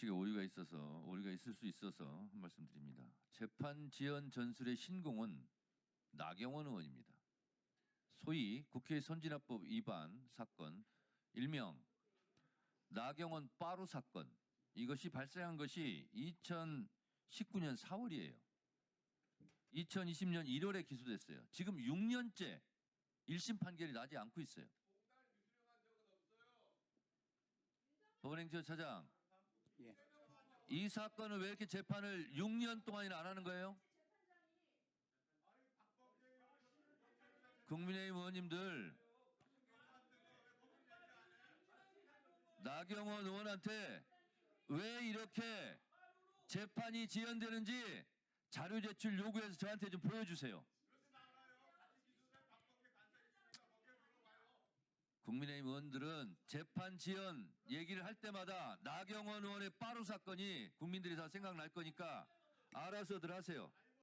인식에 오류가 있어서 오류가 있을 수 있어서 한 말씀 드립니다. 재판 지연 전술의 신공은 나경원 의원입니다. 소위 국회 선진화법 위반 사건 일명 나경원 빠루 사건 이것이 발생한 것이 2019년 4월이에요. 2020년 1월에 기소됐어요. 지금 6년째 1심 판결이 나지 않고 있어요. 법원행정 차장, 예. 이 사건을 왜 이렇게 재판을 6년 동안이나 안 하는 거예요? 국민의힘 의원님들 나경원 의원한테 왜 이렇게 재판이 지연되는지 자료 제출 요구해서 저한테 좀 보여주세요. 국민의힘 의원들은 재판 지연 얘기를 할 때마다 나경원 의원의 빠루 사건이 국민들이 다 생각날 거니까 알아서들 하세요.